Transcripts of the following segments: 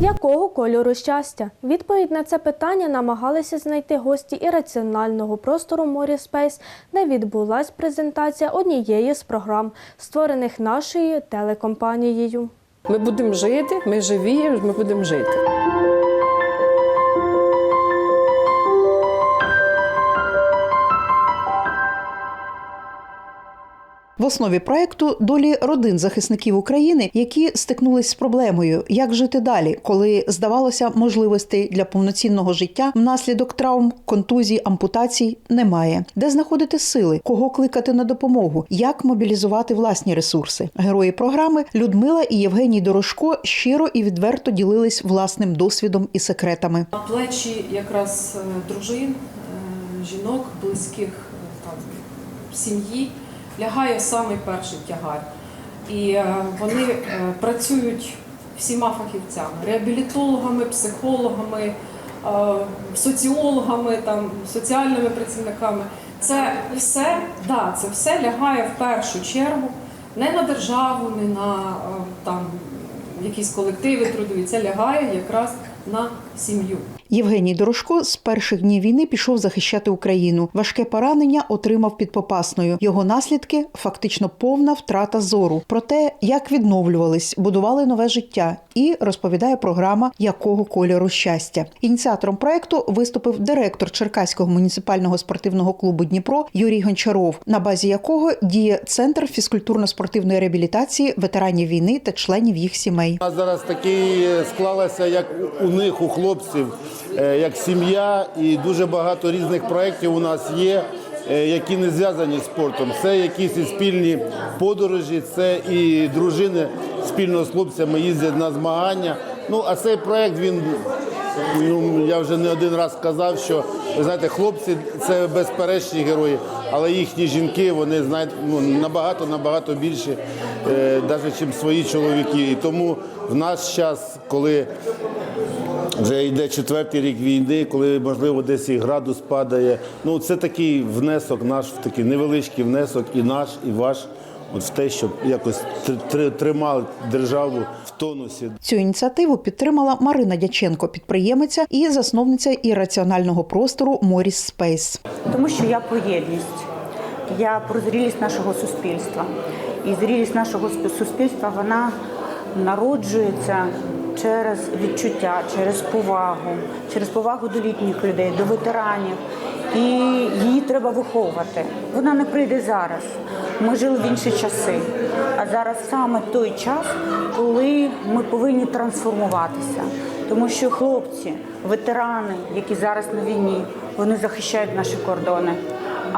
Якого кольору щастя? Відповідь на це питання намагалися знайти гості ірраціонального простору Морі Спейс, де відбулась презентація однієї з програм, створених нашою телекомпанією. Ми будемо жити, ми живі, ми будемо жити. В основі проекту долі родин захисників України, які стикнулись з проблемою, як жити далі, коли здавалося, можливостей для повноцінного життя внаслідок травм, контузій, ампутацій немає. Де знаходити сили, кого кликати на допомогу, як мобілізувати власні ресурси. Герої програми Людмила і Євгеній Дорошко щиро і відверто ділились власним досвідом і секретами. На плечі якраз е, дружин, е, жінок, близьких е, там, сім'ї лягає самий перший тягар. І е, вони е, працюють всіма фахівцями, реабілітологами, психологами, е, соціологами, там, соціальними працівниками. Це все, да, це все лягає в першу чергу не на державу, не на там, якісь колективи трудові, це лягає якраз на сім'ю. Євгеній Дорошко з перших днів війни пішов захищати Україну. Важке поранення отримав під Попасною. Його наслідки фактично повна втрата зору. Про те, як відновлювались, будували нове життя, і розповідає програма Якого кольору щастя. Ініціатором проекту виступив директор Черкаського муніципального спортивного клубу Дніпро Юрій Гончаров, на базі якого діє центр фізкультурно-спортивної реабілітації ветеранів війни та членів їх сімей. Нас зараз такі склалося, як у них, у хлопців, е, як сім'я, і дуже багато різних проєктів у нас є, е, які не зв'язані з спортом. Це якісь і спільні подорожі, це і дружини спільно з хлопцями їздять на змагання. Ну, а цей проєкт він. Ну, я вже не один раз казав, що ви знаєте, хлопці це безперечні герої, але їхні жінки вони знають ну, набагато набагато більше, е, навіть ніж свої чоловіки. І тому в наш час, коли вже йде четвертий рік війни, коли можливо десь і градус падає. Ну це такий внесок, наш такий невеличкий внесок, і наш, і ваш. От в те, щоб якось тр- тр- тримали державу в тонусі. Цю ініціативу підтримала Марина Дяченко, підприємиця і засновниця ірраціонального простору Моріс Спейс. Тому що я про єдність, я про зрілість нашого суспільства. І зрілість нашого суспільства вона народжується через відчуття, через повагу, через повагу до літніх людей, до ветеранів. І її треба виховувати. Вона не прийде зараз. Ми жили в інші часи. А зараз саме той час, коли ми повинні трансформуватися. Тому що хлопці, ветерани, які зараз на війні, вони захищають наші кордони.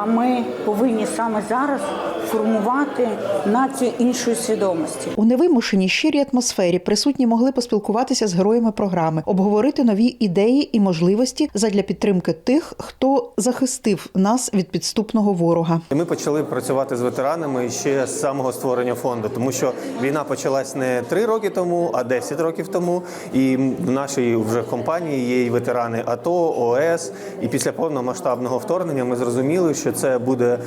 А ми повинні саме зараз формувати націю іншої свідомості. У невимушеній щирій атмосфері присутні могли поспілкуватися з героями програми, обговорити нові ідеї і можливості задля підтримки тих, хто захистив нас від підступного ворога. Ми почали працювати з ветеранами ще з самого створення фонду, тому що війна почалась не три роки тому, а 10 років тому. І в нашій вже компанії є і ветерани АТО, ОС. І після повномасштабного вторгнення ми зрозуміли, що це буде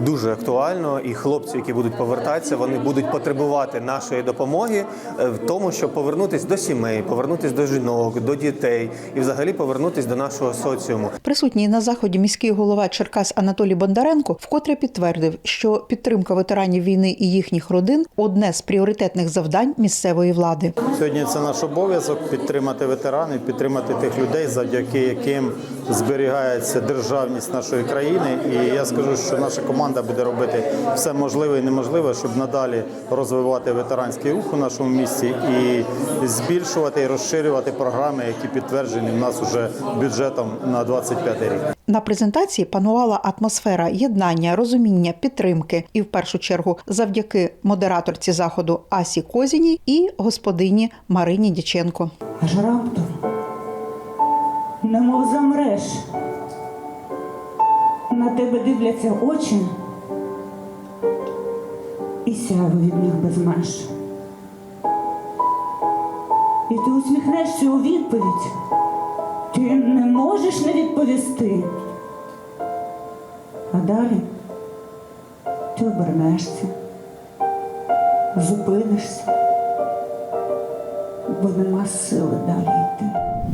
дуже актуально, і хлопці, які будуть повертатися, вони будуть потребувати нашої допомоги е, в тому, щоб повернутися до сімей, повернутися до жінок, до дітей і взагалі повернутися до нашого соціуму. Присутній на заході міський голова Черкас Анатолій Бондаренко вкотре підтвердив, що підтримка ветеранів війни і їхніх родин одне з пріоритетних завдань місцевої влади. Сьогодні це наш обов'язок підтримати ветеранів, підтримати тих людей, завдяки яким зберігається державність нашої країни. І я скажу, що наша команда буде робити все можливе і неможливе, щоб надалі розвивати ветеранський рух у нашому місті і збільшувати і розширювати програми, які підтверджені в нас уже бюджетом на 25 рік. На презентації панувала атмосфера єднання, розуміння, підтримки, і в першу чергу завдяки модераторці заходу Асі Козіній і господині Марині Дяченко. Аж раптом, немов замреш, на тебе дивляться очі, і сяйво від них без меж. І ти усміхнешся у відповідь. Ти не можеш не відповісти. А далі ти обернешся, зупинишся, бо нема сили далі йти.